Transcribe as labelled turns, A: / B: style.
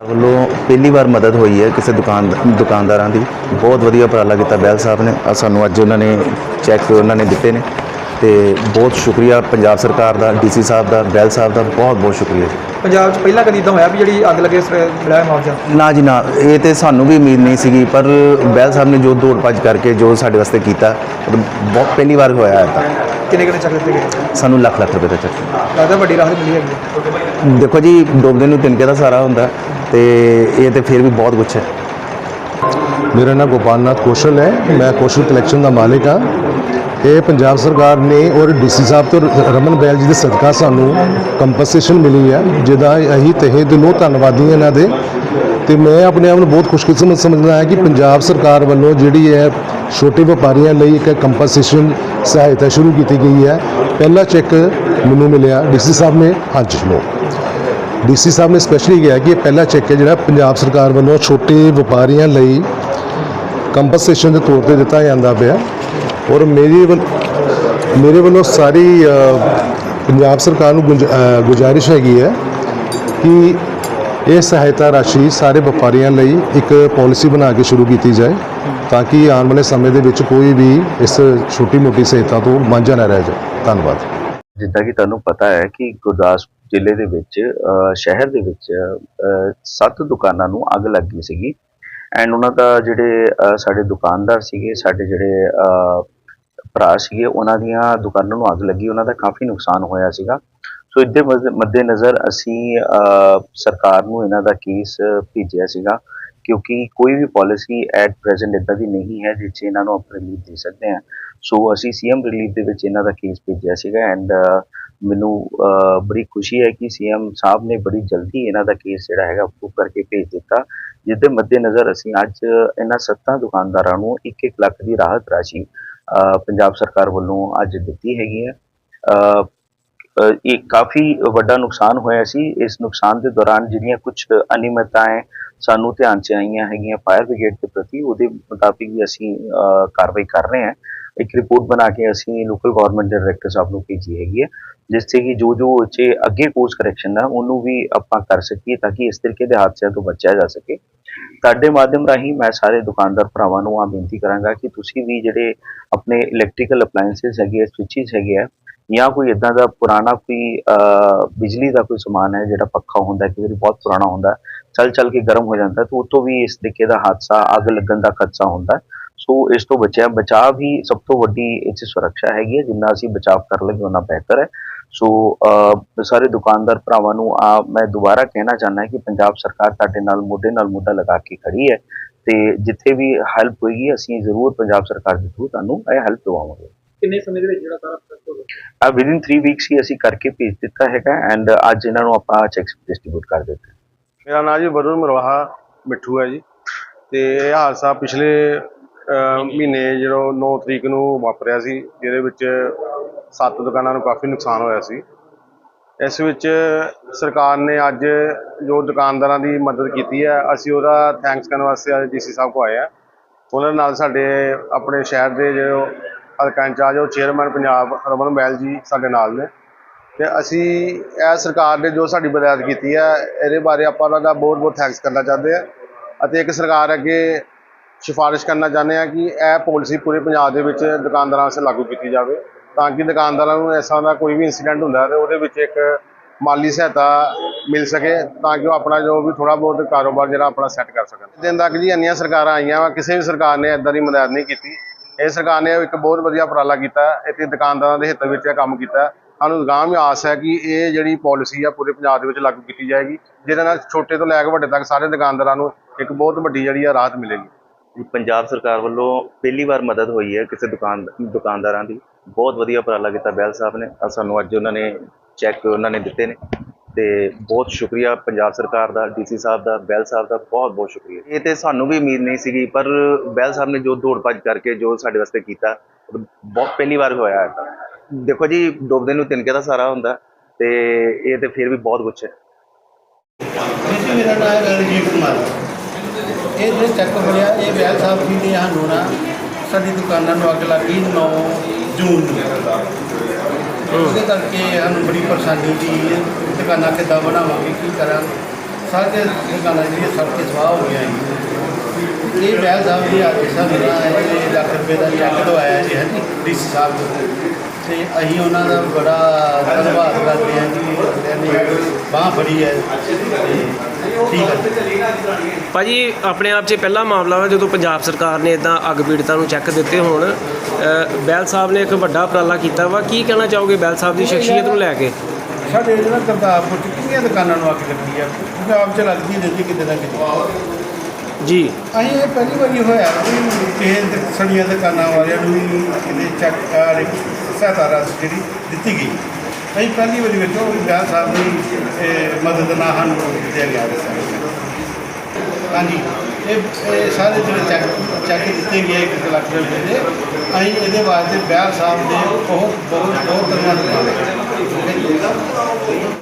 A: ਵੱਲੋਂ ਪਹਿਲੀ ਵਾਰ ਮਦਦ ਹੋਈ ਹੈ ਕਿਸੇ ਦੁਕਾਨ ਦੁਕਾਨਦਾਰਾਂ ਦੀ। ਬਹੁਤ ਵਧੀਆ ਉਪਰਾਲਾ ਕੀਤਾ ਬੈਲ ਸਾਹਿਬ ਨੇ। ਆਹ ਸਾਨੂੰ ਅੱਜ ਉਹਨਾਂ ਨੇ ਚੈੱਕ ਉਹਨਾਂ ਨੇ ਦਿੱਤੇ ਨੇ। ਤੇ ਬਹੁਤ ਸ਼ੁਕਰੀਆ ਪੰਜਾਬ ਸਰਕਾਰ ਦਾ ਡੀਸੀ ਸਾਹਿਬ ਦਾ ਬੈਲ ਸਾਹਿਬ ਦਾ। ਬਹੁਤ ਬਹੁਤ ਸ਼ੁਕਰੀਆ।
B: ਪੰਜਾਬ 'ਚ ਪਹਿਲਾਂ ਕਦੀ ਤਾਂ ਹੋਇਆ ਵੀ ਜਿਹੜੀ ਅੱਗ ਲੱਗੇ ਉਸ ਮਿਲਿਆ ਮੁਆਵਜ਼ਾ?
A: ਨਾ ਜੀ ਨਾ। ਇਹ ਤੇ ਸਾਨੂੰ ਵੀ ਉਮੀਦ ਨਹੀਂ ਸੀਗੀ ਪਰ ਬੈਲ ਸਾਹਿਬ ਨੇ ਜੋ ਦੌੜ ਭੱਜ ਕਰਕੇ ਜੋ ਸਾਡੇ ਵਾਸਤੇ ਕੀਤਾ ਬਹੁਤ ਪਹਿਲੀ ਵਾਰ ਹੋਇਆ ਹੈ ਤਾਂ।
B: ਕਿੰਨੇ ਕਿੰਨੇ ਚੱਕ ਦਿੱਤੇ ਗਏ?
A: ਸਾਨੂੰ ਲੱਖ ਲੱਖ ਰੁਪਏ ਦਾ ਚੱਕ।
B: ਲੱਗਦਾ ਵੱਡੀ ਰਾਹਤ ਮਿਲੀ ਹੈਗੀ। ਹੈ।
A: ਦੇਖੋ ਜੀ ਡੋਬਦੇ ਨੂੰ ਤਿਨਕੇ ਦਾ ਸਾਰਾ ਹੁੰਦਾ ਤੇ ਇਹ ਤੇ ਫਿਰ ਵੀ ਬਹੁਤ ਕੁਛ ਹੈ।
C: ਮੇਰਾ ਨਾਮ ਗੋਪਾਲਨਾਥ ਕੌਸ਼ਲ ਹੈ ਮੈਂ ਕੌਸ਼ਲ ਕਲੈਕਸ਼ਨ ਦਾ ਮਾਲਿਕ ਹਾਂ। ਇਹ ਪੰਜਾਬ ਸਰਕਾਰ ਨੇ ਔਰ ਡੀਸੀ ਸਾਹਿਬ ਤੋਂ ਰਮਨ ਬੈਲ ਜੀ ਦੇ ਸਦਕਾ ਸਾਨੂੰ ਕੰਪਨਸੇਸ਼ਨ ਮਿਲੀ ਹੈ ਜਿਹਦਾ ਅਸੀਂ ਤਹਿ ਦਿਲੋਂ ਧੰਨਵਾਦੀ ਹਾਂ ਇਹਨਾਂ ਦੇ। ਤੇ ਮੈਂ ਆਪਣੇ ਆਪ ਨੂੰ ਬਹੁਤ ਖੁਸ਼ਕਿਸਮਤ ਸਮਝਦਾ ਹਾਂ ਕਿ ਪੰਜਾਬ ਸਰਕਾਰ ਵੱਲੋਂ ਜਿਹੜੀ ਹੈ ਛੋਟੇ ਵਪਾਰੀਆਂ ਲਈ ਇੱਕ ਕੰਪਨਸੇਸ਼ਨ ਸਹਾਇਤਾ ਸ਼ੁਰੂ ਕੀਤੀ ਗਈ ਹੈ। ਪਹਿਲਾ ਚੈੱਕ ਮੈਨੂੰ ਮਿਲਿਆ ਡੀਸੀ ਸਾਹਿਬ ਨੇ। ਅੱਜ ਨੂੰ ਡੀਸੀ ਸਾਹਿਬ ਨੇ ਸਪੈਸ਼ਲੀ ਕਿਹਾ ਕਿ ਇਹ ਪਹਿਲਾ ਚੈੱਕ ਹੈ ਜਿਹੜਾ ਪੰਜਾਬ ਸਰਕਾਰ ਵੱਲੋਂ ਛੋਟੇ ਵਪਾਰੀਆਂ ਲਈ ਕੰਪਨਸੇਸ਼ਨ ਦੇ ਤੌਰ ਤੇ ਦਿੱਤਾ ਜਾਂਦਾ ਪਿਆ। ਔਰ ਮੇਰੀ ਵੱਲ- ਮੇਰੇ ਵੱਲੋਂ ਸਾਰੀ ਪੰਜਾਬ ਸਰਕਾਰ ਨੂੰ ਗੁੰਜ- ਗੁਜ਼ਾਰਿਸ਼ ਹੈਗੀ ਹੈ ਕਿ ਇਹ ਸਹਾਇਤਾ ਰਾਸ਼ੀ ਸਾਰੇ ਵਪਾਰੀਆਂ ਲਈ ਇੱਕ ਪਾਲਿਸੀ ਬਣਾ ਕੇ ਸ਼ੁਰੂ ਕੀਤੀ ਜਾਏ ਤਾਂ ਕਿ ਆਉਣ ਵਾਲੇ ਸਮੇਂ ਦੇ ਵਿੱਚ ਕੋਈ ਵੀ ਇਸ ਛੋਟੀ-ਮੋਟੀ ਸਹਾਇਤਾ ਤੋਂ ਵਾਂਝਾ ਨਾ ਰਹਿ ਜਾਏ। ਧੰਨਵਾਦ।
D: ਜਿੱਦਾਂ ਕਿ ਤੁਹਾਨੂੰ ਪਤਾ ਹੈ ਕਿ ਗੁਰਦਾਸਪੁਰ ਜ਼ਿਲ੍ਹੇ ਦੇ ਵਿੱਚ ਸ਼ਹਿਰ ਦੇ ਵਿੱਚ ਸੱਤ ਦੁਕਾਨਾਂ ਨੂੰ ਅੱਗ ਲੱਗ ਗਈ ਸੀਗੀ। ਐਂਡ ਉਹਨਾਂ ਦਾ ਜਿਹੜੇ ਸਾਡੇ ਦੁਕਾਨਦਾਰ ਸੀਗੇ, ਸਾਡੇ ਜਿਹੜੇ ਭਰਾ ਸੀਗੇ, ਉਹਨਾਂ ਦੀਆਂ ਦੁਕਾਨਾਂ ਨੂੰ ਅੱਗ ਲੱਗੀ। ਉਹਨਾਂ ਦਾ ਕਾਫੀ ਨੁਕਸਾਨ ਹੋਇਆ ਸੀਗਾ। ਸੋ ਇਹਦੇ ਮੱਦੇ- ਮੱਦੇਨਜ਼ਰ ਅਸੀਂ ਸਰਕਾਰ ਨੂੰ ਇਹਨਾਂ ਦਾ ਕੇਸ ਭੇਜਿਆ ਸੀਗਾ ਕਿਉਂਕਿ ਕੋਈ ਵੀ ਪਾਲਿਸੀ ਐਟ ਪ੍ਰੈਜ਼ੈਂਟ ਇਦਾਂ ਦੀ ਨਹੀਂ ਹੈ ਜਿਸ 'ਚ ਇਹਨਾਂ ਨੂੰ ਆਪਾਂ ਰਿਲੀਫ ਦੇ ਸਕਦੇ ਹਾਂ। ਸੋ ਅਸੀਂ ਸੀਐਮ ਰਿਲੀਫ ਦੇ ਵਿੱਚ ਇਹਨਾਂ ਦਾ ਕੇਸ ਭੇਜਿਆ ਸੀਗਾ ਐਂਡ ਮੈਨੂੰ ਬੜੀ ਖੁਸ਼ੀ ਹੈ ਕਿ ਸੀਐਮ ਸਾਹਿਬ ਨੇ ਬੜੀ ਜਲਦੀ ਇਹਨਾਂ ਦਾ ਕੇਸ ਜਿਹੜਾ ਹੈਗਾ ਅਪਰੂਵ ਕਰਕੇ ਭੇਜ ਦਿੱਤਾ। ਜਿਸ ਦੇ ਮੱਦੇਨਜ਼ਰ ਅਸੀਂ ਅੱਜ ਇਹਨਾਂ ਸੱਤਾਂ ਦੁਕਾਨਦਾਰਾਂ ਨੂੰ 1-1 ਲੱਖ ਦੀ ਰਾਹਤ ਰਾਸ਼ੀ ਪੰਜਾਬ ਸਰਕਾਰ ਵੱਲੋਂ ਅੱਜ ਦਿੱਤੀ ਹੈਗੀ ਹੈ। ਇਹ ਕਾਫੀ ਵੱਡਾ ਨੁਕਸਾਨ ਹੋਇਆ ਸੀ। ਇਸ ਨੁਕਸਾਨ ਦੇ ਦੌਰਾਨ ਜਿਹੜੀਆਂ ਕੁਝ ਅਨਿਯਮਤਾएं ਸਾਨੂੰ ਧਿਆਨ 'ਚ ਆਈਆਂ ਹੈਗੀਆਂ ਫਾਇਰ ਬ੍ਰਿਗੇਡ ਦੇ ਪ੍ਰਤੀ, ਉਹਦੇ ਮੁਤਾਬਿਕ ਵੀ ਅਸੀਂ ਕਾਰਵਾਈ ਕਰ ਰਹੇ ਹਾਂ। ਇੱਕ ਰਿਪੋਰਟ ਬਣਾ ਕੇ ਅਸੀਂ ਲੋਕਲ ਗਵਰਨਮੈਂਟ ਦੇ ਡਾਇਰੈਕਟਰ ਸਾਹਿਬ ਨੂੰ ਭੇਜੀ ਹੈਗੀ ਹੈ, ਜਿਸ ਤੇ ਕਿ ਜੋ ਜੋ ਇਹ ਅੱਗੇ ਕੋਰਸ ਕਰੈਕਸ਼ਨ ਹੈ ਉਹਨੂੰ ਵੀ ਆਪਾਂ ਕਰ ਸਕੀਏ ਤਾਂ ਕਿ ਇਸ ਤਰੀਕੇ ਦੇ ਹਾਦਸਿਆਂ ਤੋਂ ਬਚਿਆ ਜਾ ਸਕੇ। ਤੁਹਾਡੇ ਮਾਧਿਅਮ ਰਾਹੀਂ ਮੈਂ ਸਾਰੇ ਦੁਕਾਨਦਾਰ ਭਰਾਵਾਂ ਨੂੰ ਆ ਬੇਨਤੀ ਕਰਾਂਗਾ ਕਿ ਤੁਸੀਂ ਵੀ ਜਿਹੜੇ ਆਪਣੇ ਇਲੈਕਟ੍ਰੀਕਲ ਅਪਲਾਈਐਂਸਸ ਹੈਗੇ ਆ ਸਵਿਚਸ ਹੈਗੇ ਆ ਜਾਂ ਕੋਈ ਇਦਾਂ ਦਾ ਪੁਰਾਣਾ ਕੋਈ ਬਿਜਲੀ ਦਾ ਕੋਈ ਸਮਾਨ ਹੈ ਜਿਹੜਾ ਪੱਖਾ ਹੁੰਦਾ ਕਿ ਕਈ ਵਾਰੀ ਬਹੁਤ ਪੁਰਾਣਾ ਹੁੰਦਾ ਹੈ, ਚੱਲ ਚੱਲ ਕੇ ਗਰਮ ਹੋ ਜਾਂਦਾ ਹੈ, ਤਾਂ ਉਤੋਂ ਵੀ ਇਸ ਤਰੀਕੇ ਦਾ ਹਾਦਸਾ ਅੱਗ ਲੱਗਣ ਦਾ ਖਦਸ਼ਾ ਹੁੰਦਾ ਸੋ ਇਸ ਤੋਂ ਬਚਿਆ ਬਚਾਅ ਵੀ ਸਭ ਤੋਂ ਵੱਡੀ ਇਹ 'ਚ ਸੁਰੱਖਿਆ ਹੈਗੀ ਹੈ ਜਿੰਨਾ ਅਸੀਂ ਬਚਾਅ ਕਰ ਲਈਏ ਉਹਨਾਂ ਬਿਹਤਰ ਹੈ। ਸੋ ਸਾਰੇ ਦੁਕਾਨਦਾਰ ਭਰਾਵਾਂ ਨੂੰ ਆ ਮੈਂ ਦੁਬਾਰਾ ਕਹਿਣਾ ਚਾਹੁੰਦਾ ਕਿ ਪੰਜਾਬ ਸਰਕਾਰ ਤੁਹਾਡੇ ਨਾਲ ਮੋਢੇ ਨਾਲ ਮੋਢਾ ਲਗਾ ਕੇ ਖੜੀ ਹੈ ਤੇ ਜਿੱਥੇ ਵੀ ਹੈਲਪ ਹੋਏਗੀ ਅਸੀਂ ਜ਼ਰੂਰ ਪੰਜਾਬ ਸਰਕਾਰ ਦੇ ਥਰੂ ਤੁਹਾਨੂੰ ਇਹ ਹੈਲਪ ਦਵਾਵਾਂਗੇ।
B: ਕਿੰਨੇ ਸਮੇਂ ਦੇ ਵਿੱਚ ਜਿਹੜਾ ਸਾਰਾ ਪ੍ਰੋਸੈਸ ਹੋ ਗਿਆ?
D: ਆ ਵਿਦਿਨ 3 ਵੀਕਸ ਹੀ ਅਸੀਂ ਕਰਕੇ ਭੇਜ ਦਿੱਤਾ ਹੈਗਾ ਐਂਡ ਅੱਜ ਇਹਨਾਂ ਨੂੰ ਆਪਾਂ ਚੈਕਸ ਡਿਸਟ੍ਰੀਬਿਊਟ ਕਰ ਦਿੱਤੇ।
E: ਮੇਰਾ ਨਾਮ ਜੀ ਵਰੁਣ ਮਰਵਾਹਾ ਮਿੱਠੂ ਹੈ ਜੀ। ਤੇ ਇਹ ਹਾਦਸਾ ਪਿਛਲੇ ਮਹੀਨੇ ਜਦੋਂ 9 ਤਰੀਕ ਨੂੰ ਵਾਪਰਿਆ ਸੀ ਜਿਹਦੇ ਵਿੱਚ ਸੱਤ ਦੁਕਾਨਾਂ ਨੂੰ ਕਾਫੀ ਨੁਕਸਾਨ ਹੋਇਆ ਸੀ। ਇਸ ਵਿੱਚ ਸਰਕਾਰ ਨੇ ਅੱਜ ਜੋ ਦੁਕਾਨਦਾਰਾਂ ਦੀ ਮਦਦ ਕੀਤੀ ਹੈ ਅਸੀਂ ਉਹਦਾ ਥੈਂਕਸ ਕਰਨ ਵਾਸਤੇ ਅੱਜ ਡੀਸੀ ਸਾਹਿਬ ਕੋ ਆਏ ਆ ਉਹਨਾਂ ਨਾਲ ਸਾਡੇ ਆਪਣੇ ਸ਼ਹਿਰ ਦੇ ਜੋ ਹਲਕਾ ਇੰਚਾਰਜ ਉਹ ਚੇਅਰਮੈਨ ਪੰਜਾਬ ਰਮਨ ਬੈਲ ਜੀ ਸਾਡੇ ਨਾਲ ਨੇ। ਤੇ ਅਸੀਂ ਇਹ ਸਰਕਾਰ ਨੇ ਜੋ ਸਾਡੀ ਮਦਦ ਕੀਤੀ ਹੈ, ਇਹਦੇ ਬਾਰੇ ਆਪਾਂ ਉਹਨਾਂ ਦਾ ਬਹੁਤ ਬਹੁਤ ਥੈਂਕਸ ਕਰਨਾ ਚਾਹੁੰਦੇ ਆ ਅਤੇ ਇੱਕ ਸਰਕਾਰ ਅੱਗੇ ਸਿਫਾਰਿਸ਼ ਕਰਨਾ ਚਾਹੁੰਦੇ ਆ ਕਿ ਇਹ ਪਾਲਿਸੀ ਪੂਰੇ ਪੰਜਾਬ ਦੇ ਵਿੱਚ ਦੁਕਾਨਦਾਰਾਂ ਵਾਸਤੇ ਲਾਗੂ ਕੀਤੀ ਜਾਵੇ, ਤਾਂ ਕਿ ਦੁਕਾਨਦਾਰਾਂ ਨੂੰ ਇਸ ਤਰ੍ਹਾਂ ਦਾ ਕੋਈ ਵੀ ਇਨਸੀਡੈਂਟ ਹੁੰਦਾ ਹੈ ਤੇ ਉਹਦੇ ਵਿੱਚ ਇੱਕ ਮਾਲੀ ਸਹਾਇਤਾ ਮਿਲ ਸਕੇ, ਤਾਂ ਕਿ ਉਹ ਆਪਣਾ ਜੋ ਵੀ ਥੋੜਾ ਬਹੁਤ ਕਾਰੋਬਾਰ ਜਿਹੜਾ ਆਪਣਾ ਸੈੱਟ ਕਰ ਸਕਣ। ਦਿਨ ਤੱਕ ਜੀ ਇੰਨੀਆਂ ਸਰਕਾਰਾਂ ਆਈਆਂ ਵਾ, ਕਿਸੇ ਵੀ ਸਰਕਾਰ ਨੇ ਇਦਾਂ ਦੀ ਮਦਦ ਨਹੀਂ ਕੀਤੀ। ਇਹ ਸਰਕਾਰ ਨੇ ਇੱਕ ਬਹੁਤ ਵਧੀਆ ਉਪਰਾਲਾ ਕੀਤਾ ਇੱਥੇ ਦੁਕਾਨਦਾਰਾਂ ਦੇ ਹਿੱਤ ਵਿੱਚ ਇਹ ਕੰਮ ਕੀਤਾ ਸਾਨੂੰ ਅਗਾਂਹ ਵੀ ਆਸ ਹੈ ਕਿ ਇਹ ਜਿਹੜੀ ਪਾਲਿਸੀ ਆ ਪੂਰੇ ਪੰਜਾਬ ਦੇ ਵਿੱਚ ਲਾਗੂ ਕੀਤੀ ਜਾਏਗੀ ਜਿਹਦੇ ਨਾਲ ਛੋਟੇ ਤੋਂ ਲੈ ਕੇ ਵੱਡੇ ਤੱਕ ਸਾਰੇ ਦੁਕਾਨਦਾਰਾਂ ਨੂੰ ਇੱਕ ਬਹੁਤ ਵੱਡੀ ਜਿਹੜੀ ਆ ਰਾਹਤ ਮਿਲੇਗੀ।
A: ਜੀ, ਪੰਜਾਬ ਸਰਕਾਰ ਵੱਲੋਂ ਪਹਿਲੀ ਵਾਰ ਮਦਦ ਹੋਈ ਹੈ ਕਿਸੇ ਦੁਕਾਨ ਦੁਕਾਨਦਾਰਾਂ ਦੀ। ਬਹੁਤ ਵਧੀਆ ਉਪਰਾਲਾ ਕੀਤਾ ਬੈਲ ਸਾਹਿਬ ਨੇ। ਸਾਨੂੰ ਅੱਜ ਉਹਨਾਂ ਨੇ ਚੈੱਕ ਉਹਨਾਂ ਨੇ ਦਿੱਤੇ ਨੇ। ਤੇ ਬਹੁਤ ਸ਼ੁਕਰੀਆ ਪੰਜਾਬ ਸਰਕਾਰ ਦਾ ਡੀਸੀ ਸਾਹਿਬ ਦਾ, ਬੈਲ ਸਾਹਿਬ ਦਾ ਬਹੁਤ ਬਹੁਤ ਸ਼ੁਕਰੀਆ। ਇਹ ਤੇ ਸਾਨੂੰ ਵੀ ਉਮੀਦ ਨਹੀਂ ਸੀਗੀ, ਪਰ ਬੈਲ ਸਾਹਿਬ ਨੇ ਜੋ ਦੌੜ ਭੱਜ ਕਰਕੇ ਜੋ ਸਾਡੇ ਵਾਸਤੇ ਕੀਤਾ, ਬਹੁਤ ਪਹਿਲੀ ਵਾਰ ਹੋਇਆ ਹੈ ਦੇਖੋ ਜੀ, ਡੋਬਦੇ ਨੂੰ ਤਿਨਕੇ ਦਾ ਸਾਰਾ ਹੁੰਦਾ, ਤੇ ਇਹ ਤੇ ਫਿਰ ਵੀ ਬਹੁਤ ਕੁਛ ਹੈ।
F: ਮੇਰਾ ਨਾਮ ਹੈ ਰਣਜੀਤ ਕੁਮਾਰ। ਇਹ ਜਿਹੜੇ ਚੈੱਕ ਹੋਇਆ, ਇਹ ਵੈਲ ਸਾਹਿਬ ਜੀ ਨੇ ਸਾਨੂੰ ਨਾ ਸਾਡੀ ਦੁਕਾਨਾਂ ਨੂੰ ਅੱਗ ਲੱਗੀ 9 ਜੂਨ ਨੂੰ। ਉਹਦੇ ਕਰਕੇ ਸਾਨੂੰ ਬੜੀ ਪਰੇਸ਼ਾਨੀ ਦੀ ਦੁਕਾਨਾਂ ਕਿੱਦਾਂ ਬਣਾਵਾਂਗੇ, ਕੀ ਕਰਾਂਗੇ? ਸਾਰੇ ਦੁਕਾਨਾਂ ਜਿਹੜੀਆਂ ਸੜ ਕੇ ਸਵਾਹ ਹੋ ਗਈਆਂ ਜੀ। ਇਹ ਬੈਲ ਸਾਹਿਬ ਦੀ ਅੱਜ ਸਾਨੂੰ ਨਾ ਇਹ ਲੱਖ ਰੁਪਏ ਦਾ ਚੈੱਕ ਦਵਾਇਆ ਜੀ, ਹੈ ਹਾਂਜੀ ਡੀਸੀ ਸਾਹਿਬ ਤੋਂ। ਤੇ ਅਸੀਂ ਉਹਨਾਂ ਦਾ ਬੜਾ ਧੰਨਵਾਦ ਕਰਦੇ ਹਾਂ ਜੀ। ਉਹਨਾਂ ਨੇ ਬਾਂਹ ਫੜੀ ਹੈ। ਤੇ ਠੀਕ ਹੈ
G: ਭਾਜੀ ਆਪਣੇ ਆਪ 'ਚ ਪਹਿਲਾ ਮਾਮਲਾ ਵਾ ਜਦੋਂ ਪੰਜਾਬ ਸਰਕਾਰ ਨੇ ਇਦਾਂ ਅੱਗ ਪੀੜਤਾਂ ਨੂੰ ਚੈੱਕ ਦਿੱਤੇ ਹੋਣ ਬੈਲ ਸਾਹਿਬ ਨੇ ਇੱਕ ਵੱਡਾ ਉਪਰਾਲਾ ਕੀਤਾ ਵਾ। ਕੀ ਕਹਿਣਾ ਚਾਹੋਗੇ ਬੈਲ ਸਾਹਿਬ ਦੀ ਸ਼ਖਸੀਅਤ ਨੂੰ ਲੈ ਕੇ?
F: ਸਾਡੇ ਜਿਹੜਾ ਗੁਰਦਾਸਪੁਰ ਚ ਕਿੰਨੀਆਂ ਦੁਕਾਨਾਂ ਨੂੰ ਅੱਗ ਲੱਗੀ ਆ? ਪੰਜਾਬ ਚ ਲੱਗਦੀ ਰਹਿੰਦੀ ਕਿਤੇ ਨਾ ਕਿਤੇ।
G: ਜੀ।
F: ਅਸੀਂ ਇਹ ਪਹਿਲੀ ਵਾਰੀ ਹੋਇਆ ਵੀ ਕਿਸੇ ਸੜੀਆਂ ਦੁਕਾਨਾਂ ਵਾਲਿਆਂ ਨੂੰ ਕਿਤੇ ਚੱਕ ਆ ਸਹਾਇਤਾ ਰਾਸ਼ੀ ਜਿਹੜੀ ਦਿੱਤੀ ਗਈ। ਅਸੀਂ ਪਹਿਲੀ ਵਾਰੀ ਵੇਖੋ ਵੀ ਵਿਆਹ ਸਾਹਿਬ ਦੀ ਮਦਦ ਨਾਲ ਸਾਨੂੰ ਦਿੱਤਾ ਗਿਆ ਹਾਂਜੀ, ਇਹ ਇਹ ਸਾਰੇ ਜਿਹੜੇ ਚੈੱਕ ਚੈੱਕ ਦਿੱਤੇ ਗਏ ਇੱਕ ਲੱਖ ਰੁਪਏ ਦੇ, ਅਸੀਂ ਇਹਦੇ ਵਾਸਤੇ ਵਿਆਹ ਸਾਹਿਬ ਦੇ ਬਹੁਤ ਬਹੁਤ ਬਹੁਤ ਧੰਨਵਾਦ ਕਰਦੇ ਹਾਂ